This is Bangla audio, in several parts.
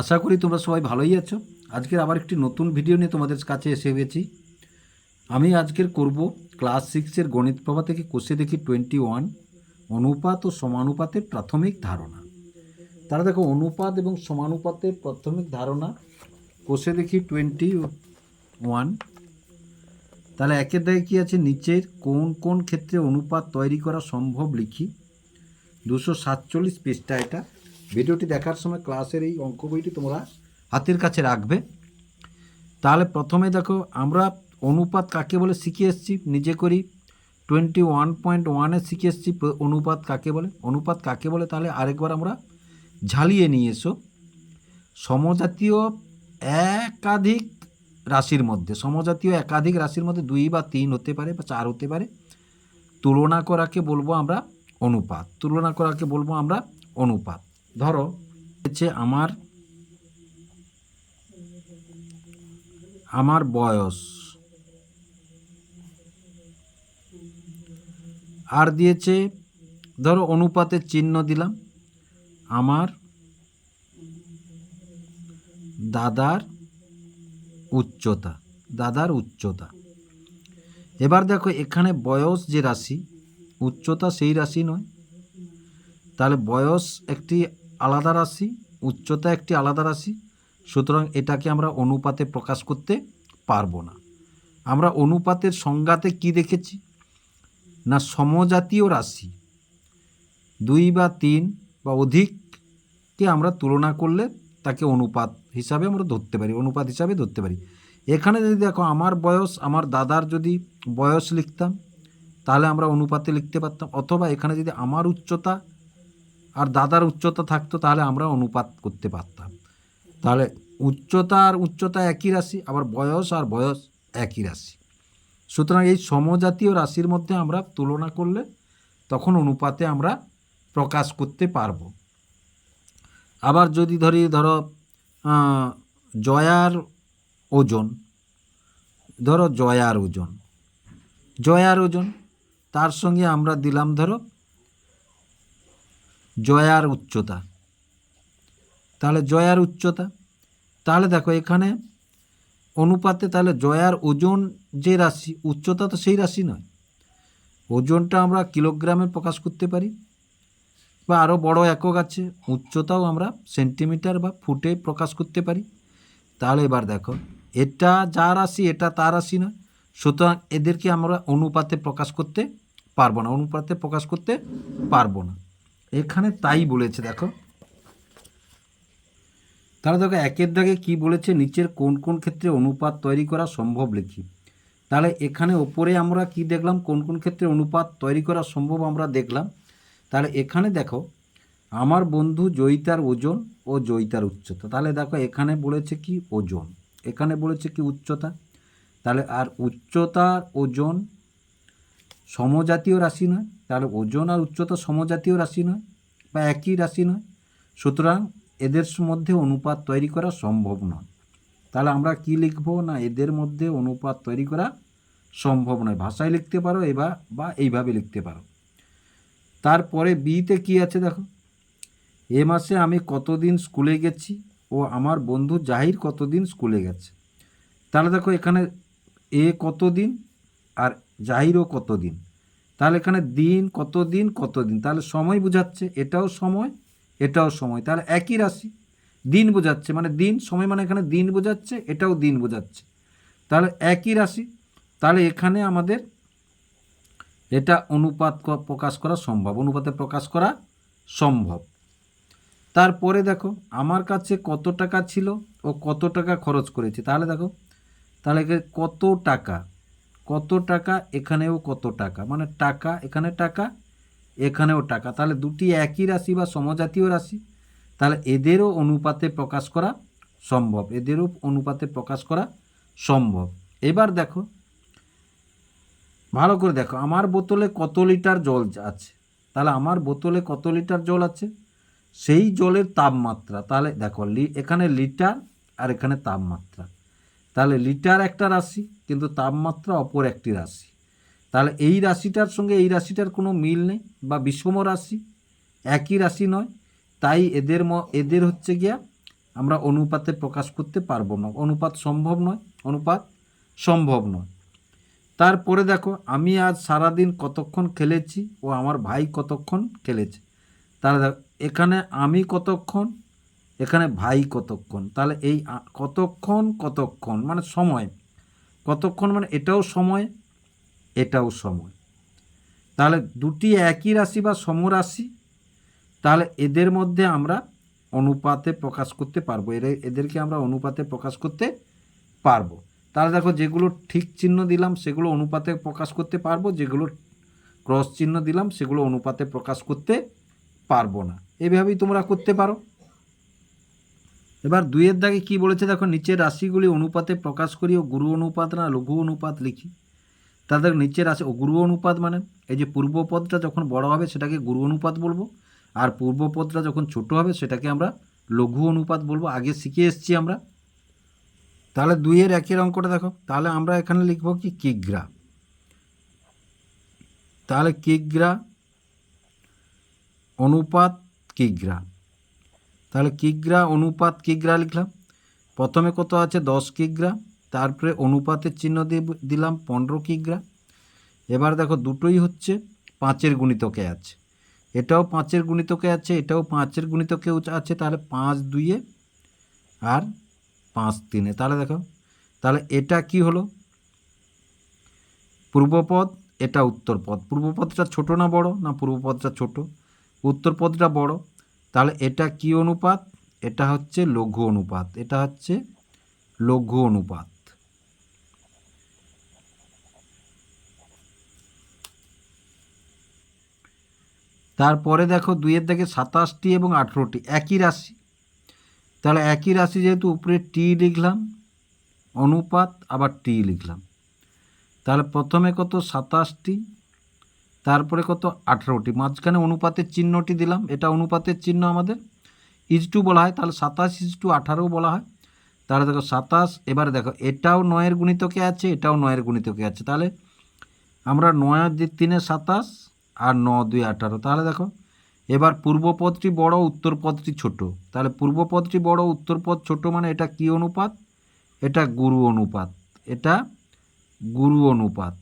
আশা করি তোমরা সবাই ভালোই আছো। আজকের আবার একটি নতুন ভিডিও নিয়ে তোমাদের কাছে এসে গেছি। আমি আজকের করব ক্লাস সিক্সের গণিত প্রভা থেকে কোষে দেখি টোয়েন্টি ওয়ান অনুপাত ও সমানুপাতের প্রাথমিক ধারণা। তারা দেখো, অনুপাত এবং সমানুপাতের প্রাথমিক ধারণা, কোষে দেখি টোয়েন্টি ওয়ান তাহলে একের দাগে কী আছে? নিচের কোন কোন ক্ষেত্রে অনুপাত তৈরি করা সম্ভব লিখি। দুশো সাতচল্লিশ পৃষ্ঠা এটা। ভিডিওটি দেখার সময় ক্লাসের এই অঙ্ক বইটি তোমরা হাতের কাছে রাখবে। তাহলে প্রথমে দেখো, আমরা অনুপাত কাকে বলে শিখে এসেছি? নিজে করি। টোয়েন্টি ওয়ান পয়েন্ট ওয়ানে শিখে এসেছি অনুপাত কাকে বলে? অনুপাত কাকে বলে? তাহলে আরেকবার আমরা ঝালিয়ে নিয়ে এসো। সমজাতীয় একাধিক রাশির মধ্যে, সমজাতীয় একাধিক রাশির মধ্যে দুই বা তিন হতে পারে বা চার হতে পারে। তুলনা করাকে বলব আমরা অনুপাত। তুলনা করাকে বলব আমরা অনুপাত। ধরো, হচ্ছে আমার আমার বয়স আর দিয়েছে, ধরো অনুপাতের চিহ্ন দিলাম, আমার দাদার উচ্চতা দাদার উচ্চতা। এবার দেখো, এখানে বয়স যে রাশি, উচ্চতা সেই রাশি নয়। তাহলে বয়স একটি আলাদা রাশি, উচ্চতা একটি আলাদা রাশি, সুতরাং এটাকে আমরা অনুপাতে প্রকাশ করতে পারব না। আমরা অনুপাতের সংজ্ঞাতে কি দেখেছি? না সমজাতীয় রাশি। দুই বা তিন বা অধিককে আমরা তুলনা করলে তাকে অনুপাত হিসাবে আমরা ধরতে পারি, অনুপাত হিসাবে ধরতে পারি। এখানে যদি দেখো, আমার বয়স, আমার দাদার যদি বয়স লিখতাম, তাহলে আমরা অনুপাতে লিখতে পারতাম। অথবা এখানে যদি আমার উচ্চতা আর দাদার উচ্চতা থাকতো তাহলে আমরা অনুপাত করতে পারতাম। তাহলে উচ্চতা আর উচ্চতা একই রাশি, আবার বয়স আর বয়স একই রাশি। সুতরাং এই সমজাতীয় রাশির মধ্যে আমরা তুলনা করলে তখন অনুপাতে আমরা প্রকাশ করতে পারব। আবার যদি ধরি, ধরো জয়ার ওজন, ধরো, জয়ার ওজন। জয়ার ওজন, তার সঙ্গে আমরা দিলাম, ধরো জয়ার উচ্চতা। তাহলে জয়ার উচ্চতা? তাহলে দেখো এখানে অনুপাতে তাহলে জয়ার ওজন যে রাশি, উচ্চতা তো সেই রাশি নয়। ওজনটা আমরা কিলোগ্রামে প্রকাশ করতে পারি বা আরও বড় একক আছে, উচ্চতাও আমরা সেন্টিমিটার বা ফুটে প্রকাশ করতে পারি। তাহলে এবার দেখো, এটা যা রাশি, এটা তার রাশি নয়। সুতরাং এদেরকে আমরা অনুপাতে প্রকাশ করতে পারব না, অনুপাতে প্রকাশ করতে পারব না। এখানে তাই বলেছে, দেখো। তাহলে দেখো, একের দাগে কি বলেছে, নিচের কোন কোন ক্ষেত্রে অনুপাত তৈরি করা সম্ভব লিখি। তাহলে এখানে ওপরে আমরা কি দেখলাম, কোন কোন ক্ষেত্রে অনুপাত তৈরি করা সম্ভব আমরা দেখলাম। তাহলে এখানে দেখো, আমার বন্ধু জয়িতার ওজন ও জয়িতার উচ্চতা। তাহলে দেখো, এখানে বলেছে কি, ওজন। এখানে বলেছে কি, উচ্চতা। তাহলে আর উচ্চতার ওজন সমজাতীয় রাশি নয় তাহলে ওজন আর উচ্চতা সমজাতীয় রাশি নয় বা একই রাশি নয়। সুতরাং এদের মধ্যে অনুপাত তৈরি করা সম্ভব নয়। তাহলে আমরা কি লিখব না এদের মধ্যে অনুপাত তৈরি করা সম্ভব নয়? ভাষায় লিখতে পারো এবার বা এইভাবে লিখতে পারো। তারপরে বিতে কি আছে দেখো? এ মাসে আমি কতদিন স্কুলে গেছি ও আমার বন্ধু জাহির কতদিন স্কুলে গেছে। তাহলে দেখো এখানে এ কতদিন আর জাহিরও কতদিন? তাহলে এখানে দিন কতদিন কতদিন? তাহলে সময় বোঝাচ্ছে, এটাও সময় এটাও সময়। তাহলে একই রাশি, দিন বোঝাচ্ছে মানে দিন, সময় মানে এখানে দিন বোঝাচ্ছে, এটাও দিন বোঝাচ্ছে। তাহলে একই রাশি, তাহলে এখানে আমাদের এটা অনুপাত প্রকাশ করা সম্ভব, অনুপাতে প্রকাশ করা সম্ভব। তারপরে দেখো, আমার কাছে কত টাকা ছিল ও কত টাকা খরচ করেছে? তাহলে দেখো, তাহলে কত টাকা? কত টাকা, এখানেও কত টাকা? মানে টাকা, এখানে টাকা, এখানেও টাকা। তাহলে দুটি একই রাশি বা সমজাতীয় রাশি, তাহলে এদেরও অনুপাতে প্রকাশ করা সম্ভব। এদেরও অনুপাতে প্রকাশ করা সম্ভব। এবার দেখো, ভালো করে দেখো, আমার বোতলে কত লিটার জল আছে? তাহলে আমার বোতলে কত লিটার জল আছে? সেই জলের তাপমাত্রা, তাহলে দেখো এখানে লিটার আর এখানে তাপমাত্রা। তাহলে লিটার একটা রাশি কিন্তু তাপমাত্রা অপর একটি রাশি। তাহলে এই রাশিটার সঙ্গে এই রাশিটার কোনো মিল নেই বা বিষম রাশি, একই রাশি নয়। তাই এদের ম, এদের হচ্ছে গিয়া আমরা অনুপাতে প্রকাশ করতে পারব না। অনুপাত সম্ভব নয়, অনুপাত সম্ভব নয়। তারপরে দেখো, আমি আজ সারাদিন কতক্ষণ খেলেছি ও আমার ভাই কতক্ষণ খেলেছে? তাহলে দেখো, এখানে আমি কতক্ষণ, এখানে ভাই কতক্ষণ? তাহলে এই কতক্ষণ কতক্ষণ? মানে সময়। কতক্ষণ মানে এটাও সময় এটাও সময়। তাহলে দুটি একই রাশি বা সমরাশি তাহলে এদের মধ্যে আমরা অনুপাতে প্রকাশ করতে পারব। এর, এদেরকে আমরা অনুপাতে প্রকাশ করতে পারব। তাহলে দেখো যেগুলো ঠিক চিহ্ন দিলাম, সেগুলো অনুপাতে প্রকাশ করতে পারব। যেগুলো ক্রস চিহ্ন দিলাম, সেগুলো অনুপাতে প্রকাশ করতে পারব না। এভাবেই তোমরা করতে পারো। এবার দুইয়ের দাগে কি বলেছে দেখো, নিচের রাশিগুলি অনুপাতে প্রকাশ করি ও গুরু অনুপাত না লঘু অনুপাত লিখি। তাদের নিচের রাশি, ও গুরু অনুপাত মানে? এই যে পূর্বপদটা যখন বড় হবে সেটাকে গুরু অনুপাত বলব, আর পূর্বপদটা যখন ছোট হবে সেটাকে আমরা লঘু অনুপাত বলব। আগে শিখে এসেছি আমরা। তাহলে দুইয়ের একের অঙ্কটা দেখো, তাহলে আমরা এখানে লিখব কি? কিগ্রা। তাহলে কিগ্রা অনুপাত কিগ্রা। তাহলে কিগ্রা অনুপাত কিগ্রা লিখলাম। প্রথমে কত আছে? দশ কিগ্রা। তারপরে অনুপাতের চিহ্ন দিয়ে দিলাম পনেরো কিগ্রা। এবার দেখো দুটোই হচ্ছে পাঁচের গুণিতকে আছে। এটাও পাঁচের গুণিতকে আছে, এটাও পাঁচের গুণিতকে আছে, তাহলে পাঁচ দুইয়ে আর পাঁচ তিনে। তাহলে দেখো, তাহলে এটা কি হলো? পূর্বপদ, এটা উত্তরপদ। পূর্বপদটা ছোট না বড়? না, পূর্বপদটা ছোট। উত্তরপদটা বড়। তাহলে এটা কি অনুপাত? এটা হচ্ছে লঘু অনুপাত। এটা হচ্ছে লঘু অনুপাত। তারপরে দেখো দুইয়ের দিকে সাতাশটি এবং আঠেরোটি, একই রাশি। তাহলে একই রাশি যেহেতু উপরে টি লিখলাম, অনুপাত আবার টি লিখলাম। তাহলে প্রথমে কত? সাতাশটি। তারপরে কত? আঠেরোটি। মাঝখানে অনুপাতের চিহ্নটি দিলাম। এটা অনুপাতের চিহ্ন আমাদের। ইজ টু বলা হয়, তাহলে সাতাশ ইজ টু আঠারো বলা হয়। তাহলে দেখো সাতাশ, এবারে দেখো, এটাও নয়ের গুণিতকে আছে, এটাও নয়ের গুণিতকে আছে। তাহলে আমরা নয় তিনে সাতাশ আর ন দুই আঠারো। তাহলে দেখো, এবার পূর্বপদটি বড় উত্তরপদটি ছোট। তাহলে পূর্বপদটি বড় উত্তরপদ ছোট মানে এটা কি অনুপাত? এটা গুরু অনুপাত। এটা গুরু অনুপাত।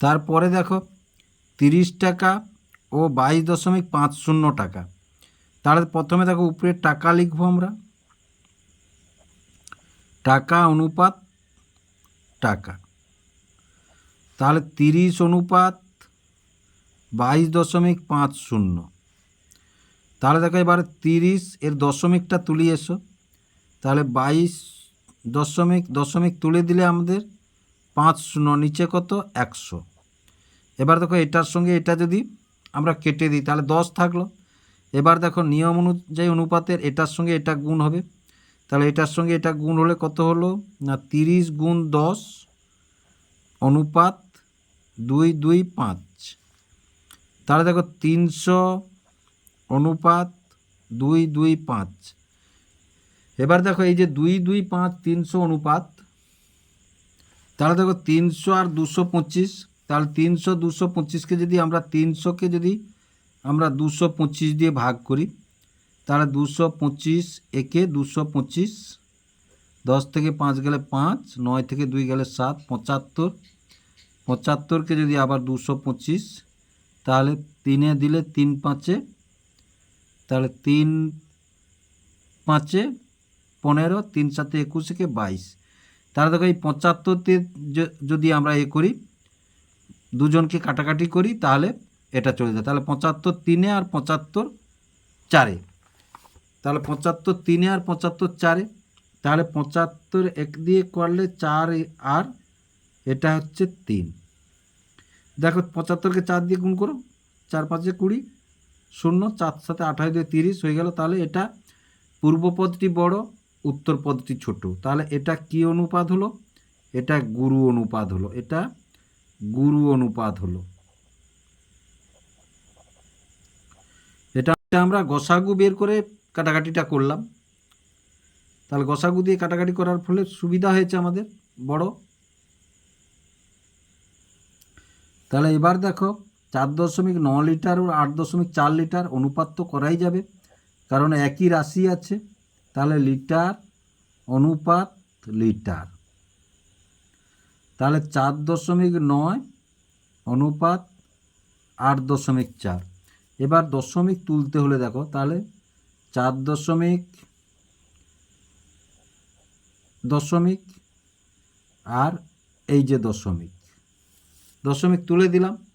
তারপরে দেখো, তিরিশ টাকা ও বাইশ দশমিক পাঁচ শূন্য টাকা। তাহলে প্রথমে দেখো, উপরে টাকা লিখব আমরা। টাকা অনুপাত টাকা। তাহলে তিরিশ অনুপাত বাইশ দশমিক পাঁচ শূন্য। তাহলে দেখো, এবার তিরিশ এর দশমিকটা তুলি এসো। তাহলে বাইশ দশমিক দশমিক তুলে দিলে আমাদের পাঁচ শূন্য নিচে কত? একশো। এবার দেখো এটার সঙ্গে এটা যদি আমরা কেটে দিই, তাহলে দশ থাকল। এবার দেখো নিয়ম অনুযায়ী অনুপাতের এটার সঙ্গে এটা গুণ হবে। তাহলে এটার সঙ্গে এটা গুণ হলে কত হলো? না, তিরিশ গুণ দশ অনুপাত দুই দুই পাঁচ। তাহলে দেখো তিনশো অনুপাত দুই দুই পাঁচ। এবার দেখো এই যে দুই দুই পাঁচ, তিনশো অনুপাত তাহলে দেখো তিনশো আর দুশো পঁচিশ, তাহলে তিনশো দুশো পঁচিশকে যদি আমরা তিনশোকে যদি আমরা দুশো পঁচিশ দিয়ে ভাগ করি, তাহলে দুশো পঁচিশ একে দুশো পঁচিশ, দশ থেকে পাঁচ গেলে পাঁচ, নয় থেকে দুই গেলে সাত, পঁচাত্তর, পঁচাত্তরকে যদি আবার দুশো পঁচিশ, তাহলে তিনে দিলে তিন পাঁচে, তাহলে তিন পাঁচে পনেরো, তিন সাতে একুশ একে বাইশ। তাহলে দেখো এই পঁচাত্তরতে যদি আমরা এ করি, দুজনকে কাটাকাটি করি, তাহলে এটা চলে যায়। তাহলে পঁচাত্তর তিনে আর পঁচাত্তর চারে। তাহলে পঁচাত্তর তিনে আর পঁচাত্তর চারে। তাহলে পঁচাত্তর এক দিয়ে করলে চার আর এটা হচ্ছে তিন। দেখো পঁচাত্তরকে চার দিয়ে গুণ করো, চার পাঁচে কুড়ি, শূন্য চার সাথে আঠাশ দিয়ে তিরিশ হয়ে গেল। তাহলে এটা পূর্বপদটি বড় উত্তর পদটি ছোট। তাহলে এটা কি অনুপাত হলো? এটা গুরু অনুপাত হলো। এটা গুরু অনুপাত হলো। এটা আমরা গসাগু বের করে কাটাকাটিটা করলাম। তাহলে গসাগু দিয়ে কাটাকাটি করার ফলে সুবিধা হয়েছে আমাদের। বড়। তাহলে এবার দেখো, চার দশমিক ন লিটার ও আট দশমিক চার লিটার অনুপাত তো করাই যাবে। কারণ একই রাশি আছে। তাহলে লিটার অনুপাত লিটার। তাহলে চার দশমিক নয়, অনুপাত আট দশমিক চার। এবার দশমিক তুলতে হলে দেখো, তাহলে চার দশমিক দশমিক আর এই যে দশমিক দশমিক তুলে দিলাম।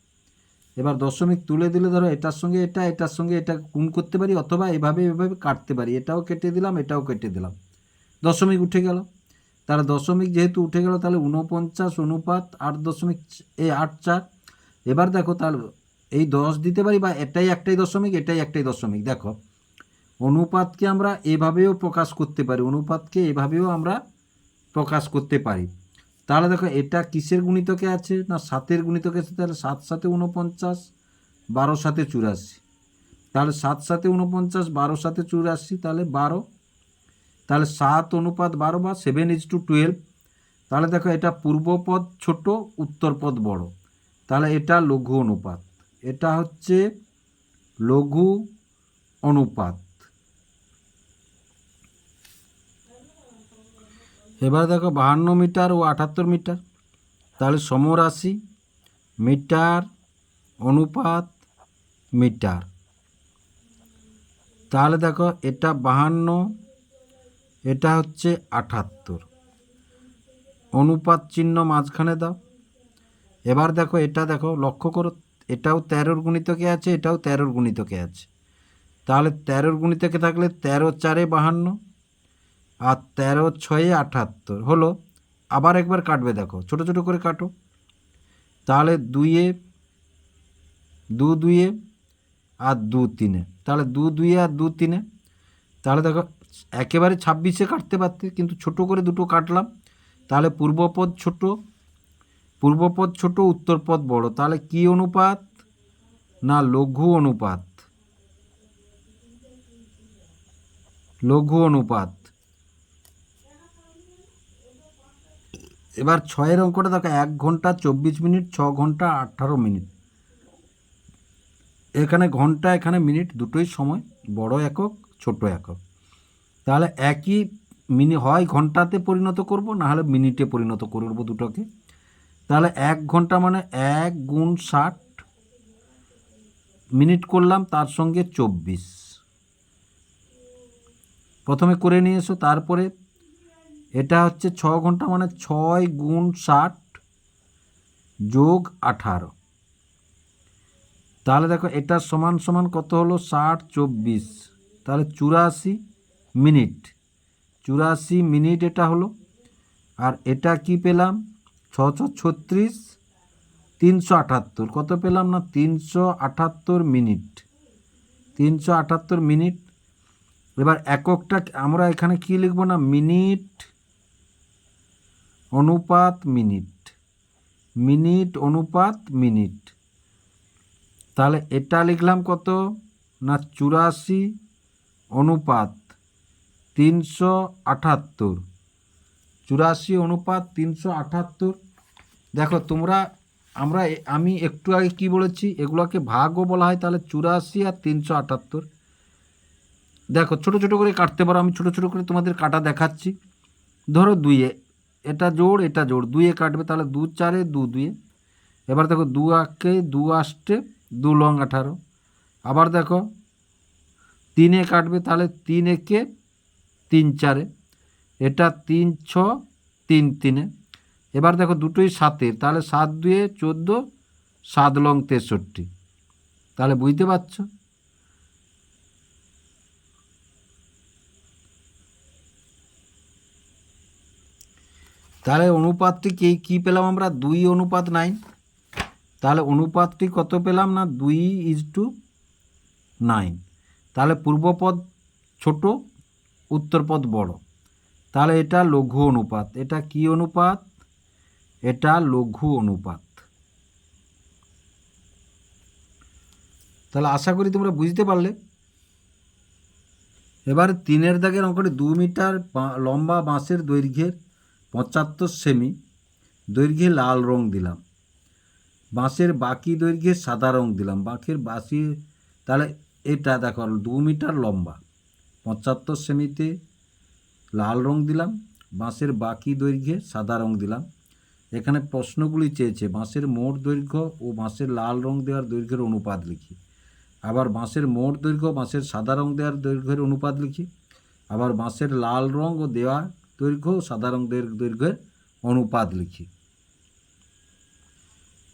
এবার দশমিক তুলে দিলে ধরো এটার সঙ্গে এটা, এটার সঙ্গে এটা গুণ করতে পারি অথবা এভাবে এভাবে কাটতে পারি। এটাও কেটে দিলাম, এটাও কেটে দিলাম। দশমিক উঠে গেল। তাহলে দশমিক যেহেতু উঠে গেল, তাহলে উনপঞ্চাশ অনুপাত আট দশমিক এই আট চার। এবার দেখো তাহলে এই দশ দিতে পারি বা এটাই একটাই দশমিক, এটাই একটাই দশমিক। দেখো, অনুপাতকে আমরা এভাবেও প্রকাশ করতে পারি, অনুপাতকে এভাবেও আমরা প্রকাশ করতে পারি। তাহলে দেখো, এটা কিসের গুণিতকে আছে? না, সাতের গুণিতকে আছে? তাহলে সাত সাথে উনপঞ্চাশ বারো সাথে চুরাশি। তাহলে সাত সাথে উনপঞ্চাশ বারো সাথে চুরাশি, তাহলে বারো। তাহলে সাত অনুপাত বারো বা সেভেন ইজ টু টুয়েলভ তাহলে দেখো, এটা পূর্বপদ ছোট, উত্তরপদ বড়। তাহলে এটা লঘু অনুপাত। এটা হচ্ছে লঘু অনুপাত। এবার দেখো বাহান্ন মিটার ও আটাত্তর মিটার। তাহলে সমরাশি মিটার অনুপাত মিটার। তাহলে দেখো এটা বাহান্ন, এটা হচ্ছে আটাত্তর। অনুপাত চিহ্ন মাঝখানে দাও। এবার দেখো এটা দেখো, লক্ষ্য করো, এটাও তেরোর গুণিতকে আছে, এটাও তেরোর গুণিতকে আছে। তাহলে তেরোর গুণিতকে থাকলে তেরো চারে বাহান্ন আর তেরো ছয়ে আটাত্তর হলো, আবার একবার কাটবে দেখো, ছোট ছোট করে কাটো। তাহলে দুইয়ে, দু দুইয়ে আর দু তিনে। তাহলে দু দুইয়ে আর দু তিনে। তাহলে দেখো, একেবারে ছাব্বিশে কাটতে পারতে, কিন্তু ছোট করে দুটো কাটলাম। তাহলে পূর্বপদ ছোট পূর্বপদ ছোট, উত্তরপদ বড়। তাহলে কি অনুপাত? না, লঘু অনুপাত। লঘু অনুপাত। এবার ছয়ের অঙ্কটা দেখো, এক ঘণ্টা চব্বিশ মিনিট, ছ ঘণ্টা আঠারো মিনিট। এখানে ঘণ্টা, এখানে মিনিট, দুটোই সময়, বড় একক, ছোট একক। তাহলে একই মিনি, হয় ঘন্টাতে পরিণত করব, না হলে মিনিটে পরিণত করব দুটোকে। তাহলে এক ঘণ্টা মানে এক গুণ ষাট মিনিট করলাম, তার সঙ্গে চব্বিশ। প্রথমে করে নিয়ে এসো, তারপরে এটা হচ্ছে ছ ঘণ্টা মানে ছয় গুণ ষাট যোগ আঠারো। তাহলে দেখো এটা সমান সমান কত হলো? ষাট চব্বিশ। তাহলে চুরাশি মিনিট। চুরাশি মিনিট এটা হলো। আর এটা কি পেলাম? ছশো ছত্রিশ তিনশো আটাত্তর। কত পেলাম না? তিনশো আটাত্তর মিনিট। তিনশো আটাত্তর মিনিট। এবার এককটা আমরা এখানে কি লিখব না? মিনিট অনুপাত মিনিট। মিনিট, অনুপাত মিনিট। তাহলে এটা লিখলাম কত? না, চুরাশি অনুপাত তিনশো আঠাত্তর চুরাশি অনুপাত তিনশো আটাত্তর। দেখো, তোমরা, আমরা আমি একটু আগে কি বলেছি? এগুলোকে ভাগও বলা হয়, তাহলে চুরাশি আর তিনশো আটাত্তর। দেখো, ছোট ছোট করে কাটতে পারো, আমি ছোট ছোট করে তোমাদের কাটা দেখাচ্ছি। ধরো দুইয়ে এটা জোড় এটা জোড়। দুইয়ে কাটবে তাহলে দু চারে দু দুয়ে এবার দেখো দু আঁকে দু আষ্টে দু লং আঠারো। আবার দেখো তিনে কাটবে তাহলে তিন একে তিন চারে। এটা তিন ছ, তিন তিনে। এবার দেখো দুটোই সাতের তাহলে সাত দুয়ে চোদ্দ, সাত লং তেষট্টি। তাহলে বুঝতে পারছ? তাহলে অনুপাতটি কি, কী পেলাম আমরা? দুই অনুপাত নাইন তাহলে অনুপাতটি কত পেলাম না? দুই ইজ টু নাইন তাহলে পূর্বপদ ছোট উত্তরপদ বড়। তাহলে এটা লঘু অনুপাত। এটা কি অনুপাত? এটা লঘু অনুপাত। তাহলে আশা করি তোমরা বুঝতে পারলে। এবার তিনের দাগের অঙ্কটি দু মিটার লম্বা বাঁশের দৈর্ঘ্যের পঁচাত্তর সেমি দৈর্ঘ্যে লাল রং দিলাম। বাঁশের বাকি দৈর্ঘ্যে সাদা রং দিলাম। বাঁকের বাসি তাহলে এটা দেখো, দু মিটার লম্বা। পঁচাত্তর সেমিতে লাল রং দিলাম, বাঁশের বাকি দৈর্ঘ্যে সাদা রং দিলাম। এখানে প্রশ্নগুলি চেয়েছে, বাঁশের মোট দৈর্ঘ্য ও বাঁশের লাল রং দেওয়ার দৈর্ঘ্যের অনুপাত লিখি। আবার বাঁশের মোট দৈর্ঘ্য, বাঁশের সাদা রং দেওয়ার দৈর্ঘ্যের অনুপাত লিখি। আবার বাঁশের লাল রং ও দেওয়া দৈর্ঘ্য দৈর- দৈর্ঘ্যের অনুপাত লিখি।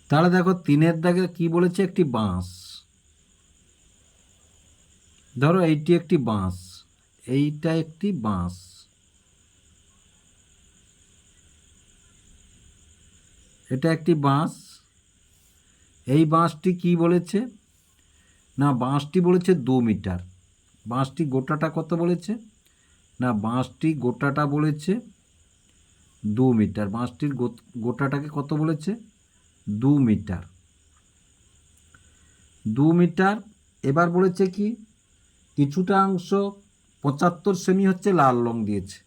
তাহলে দেখো তিনের দাগে কি বলেছে? একটি বাঁশ। ধরো এইটি একটি বাঁশ, এইটা একটি বাঁশ। এটা একটি বাঁশ। এই বাঁশটি কি বলেছে? না, বাঁশটি বলেছে দু মিটার। বাঁশটি গোটাটা কত বলেছে? না, বাঁশটি গোটাটা বলেছে দু মিটার। বাঁশটির গোটাটাকে কত বলেছে? দু মিটার। দু মিটার, এবার বলেছে কি? কিছুটা অংশ পঁচাত্তর সেমি হচ্ছে লাল রং দিয়েছে।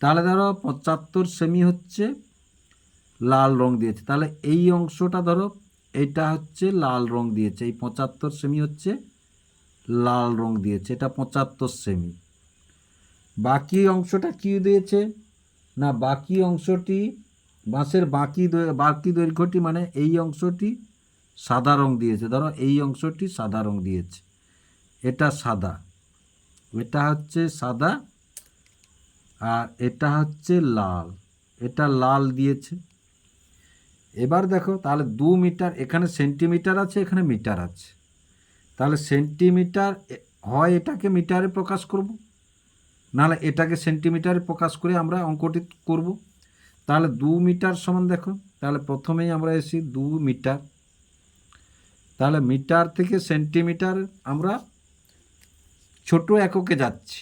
তাহলে ধরো পঁচাত্তর সেমি হচ্ছে লাল রং দিয়েছে। তাহলে এই অংশটা ধরো, এটা হচ্ছে লাল রং দিয়েছে। এই পঁচাত্তর সেমি হচ্ছে লাল রং দিয়েছে। এটা পঁচাত্তর সেমি। বাকি অংশটা কি দিয়েছে? না, বাকি অংশটি, বাঁশের বাকি বাকি দৈর্ঘ্যটি মানে এই অংশটি সাদা রং দিয়েছে। ধরো এই অংশটি সাদা রং দিয়েছে। এটা সাদা। এটা হচ্ছে সাদা আর এটা হচ্ছে লাল। এটা লাল দিয়েছে। এবার দেখো, তাহলে দু মিটার, এখানে সেন্টিমিটার আছে, এখানে মিটার আছে। তাহলে সেন্টিমিটার হয় এটাকে মিটারে প্রকাশ করব? নাহলে এটাকে সেন্টিমিটারে প্রকাশ করে আমরা অঙ্কটি করব। তাহলে দু মিটার সমান দেখো, তাহলে প্রথমেই আমরা এসি দু মিটার। তাহলে মিটার থেকে সেন্টিমিটার আমরা ছোট এককে যাচ্ছি।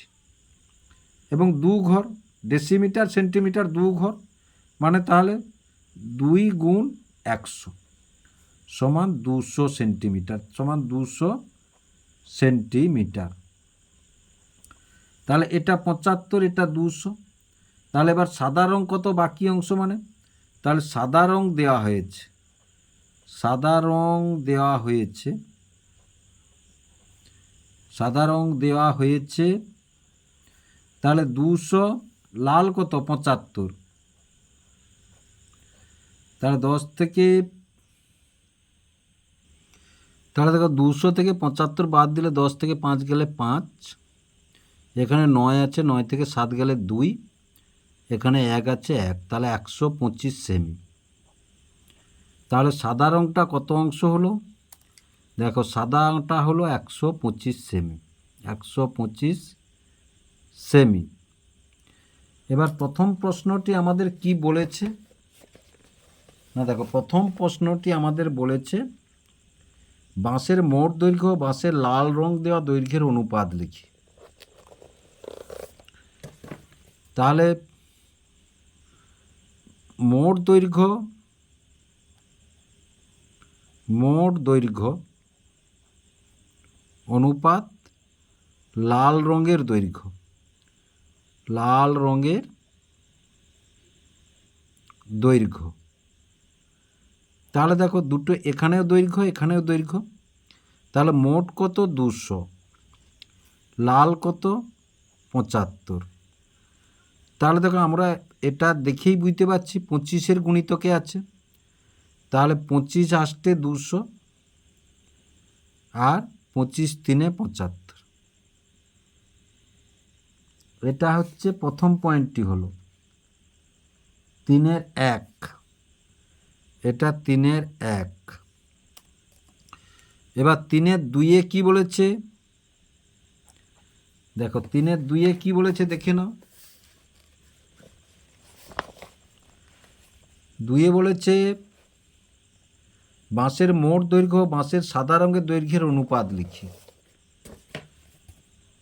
এবং দু ঘর ডেসিমিটার সেন্টিমিটার দু ঘর মানে তাহলে দুই গুণ একশো সমান দুশো সেন্টিমিটার সমান দুশো সেন্টিমিটার তাহলে এটা পঁচাত্তর, এটা দুশো। তাহলে এবার সাদা রং কত বাকি অংশ মানে? তাহলে সাদা রং দেওয়া হয়েছে। সাদা রং দেওয়া হয়েছে। সাদা রং দেওয়া হয়েছে। তাহলে দুশো, লাল কত? পঁচাত্তর। তাহলে দশ থেকে, তাহলে দেখো দুশো থেকে পঁচাত্তর বাদ দিলে দশ থেকে পাঁচ গেলে পাঁচ। এখানে নয় আছে, নয় থেকে সাত গেলে দুই, এখানে এক আছে এক, তাহলে একশো পঁচিশ সেমি। তাহলে সাদা রঙটা কত অংশ হলো? দেখো, সাদা সাদাটা হলো একশো পঁচিশ সেমি, একশো পঁচিশ সেমি। এবার প্রথম প্রশ্নটি আমাদের কি বলেছে? না, দেখো, প্রথম প্রশ্নটি আমাদের বলেছে, বাঁশের মোট দৈর্ঘ্য, বাঁশের লাল রং দেওয়া দৈর্ঘ্যের অনুপাত লিখি। তাহলে মোট দৈর্ঘ্য মোট দৈর্ঘ্য অনুপাত লাল রঙের দৈর্ঘ্য। লাল রঙের দৈর্ঘ্য। তাহলে দেখো দুটো, এখানেও দৈর্ঘ্য এখানেও দৈর্ঘ্য। তাহলে মোট কত? দুশো। লাল কত? পঁচাত্তর। তাহলে দেখো আমরা এটা দেখেই বুঝতে পারছি পঁচিশের গুণিতকে আছে? তাহলে পঁচিশ আসতে দুশো আর পঁচিশ তিনে পঁচাত্তর। এটা হচ্ছে প্রথম পয়েন্টটি হলো। তিনের এক। এটা তিনের এক। এবার তিনের দুইয়ে কি বলেছে? দেখো তিনের দুইয়ে কি বলেছে দেখে নাও। দুইয়ে বলেছে, বাঁশের মোট দৈর্ঘ্য বাঁশের সাদা রঙের দৈর্ঘ্যের অনুপাত লিখি।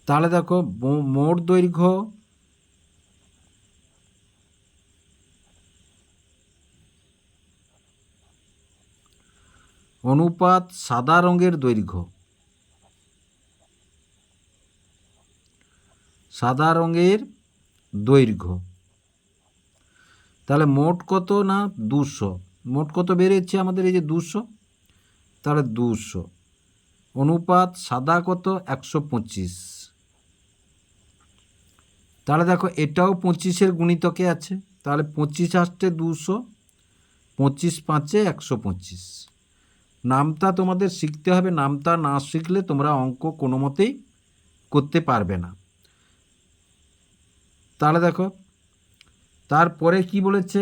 তাহলে দেখো মোট দৈর্ঘ্য অনুপাত সাদা রঙের দৈর্ঘ্য। সাদা রঙের দৈর্ঘ্য। তাহলে মোট কত না দুশো? মোট কত বেরিয়েছে আমাদের এই যে দুশো? তাহলে দুশো। অনুপাত সাদা কত? একশো পঁচিশ। তাহলে দেখো, এটাও পঁচিশের গুণিতকে আছে। তাহলে পঁচিশ আসছে দুশো, পঁচিশ পাঁচে একশো পঁচিশ। নামতা তোমাদের শিখতে হবে, নামতা না শিখলে তোমরা অঙ্ক কোনো মতেই করতে পারবে না। তাহলে দেখো তারপরে কি বলেছে?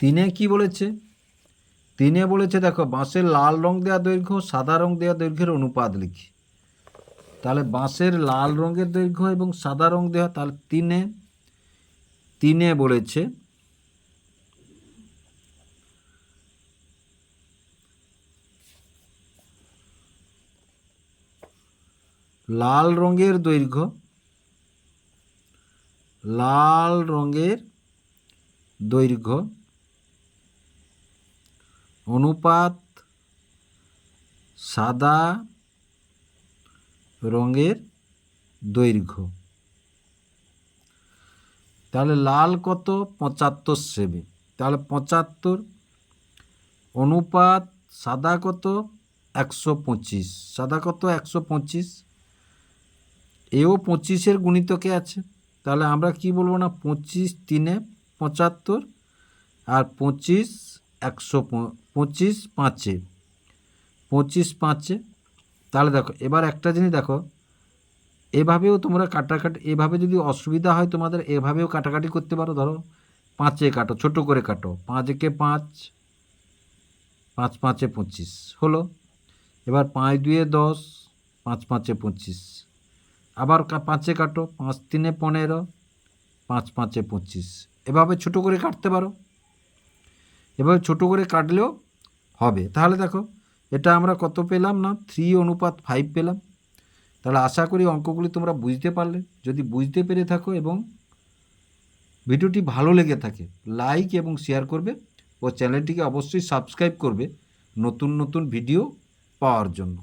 তিনে কি বলেছে? তিনে বলেছে, দেখো, বাঁশের লাল রং দেওয়া দৈর্ঘ্য, সাদা রং দেওয়া দৈর্ঘ্যের অনুপাত লিখি। তাহলে বাঁশের লাল রঙের দৈর্ঘ্য এবং সাদা রং দেওয়া তাহলে তিনে তিনে বলেছে, লাল রঙের দৈর্ঘ্য লাল রঙের দৈর্ঘ্য, অনুপাত সাদা রঙের দৈর্ঘ্য। তাহলে লাল কত? পঁচাত্তর সেমি। তাহলে পঁচাত্তর, অনুপাত সাদা কত? একশো পঁচিশ। সাদা কত? একশো পঁচিশ। এও পঁচিশের গুণিতকে আছে। তাহলে আমরা কি বলব না, পঁচিশ তিনে পঁচাত্তর আর পঁচিশ একশো পঁচিশ পাঁচে পঁচিশ পাঁচে। তাহলে দেখো, এবার একটা জিনিস দেখো, এভাবেও তোমরা কাটাকাটি, এভাবে যদি অসুবিধা হয় তোমাদের, এভাবেও কাটাকাটি করতে পারো। ধরো, পাঁচে কাটো, ছোট করে কাটো পাঁচ একে পাঁচ পাঁচ পাঁচে পঁচিশ, হলো? এবার পাঁচ দুয়ে দশ, পাঁচ পাঁচে পঁচিশ। আবার পাঁচে কাটো, পাঁচ তিনে পনেরো, পাঁচ পাঁচে পঁচিশ। এভাবে ছোট করে কাটতে পারো। এভাবে ছোট করে কাটলেও হবে। তাহলে দেখো, এটা আমরা কত পেলাম না? থ্রি অনুপাত ফাইভ পেলাম। তাহলে আশা করি অঙ্কগুলি তোমরা বুঝতে পারলে। যদি বুঝতে পেরে থাকো এবং ভিডিওটি ভালো লেগে থাকে লাইক এবং শেয়ার করবে ও চ্যানেলটিকে অবশ্যই সাবস্ক্রাইব করবে নতুন নতুন ভিডিও পাওয়ার জন্য।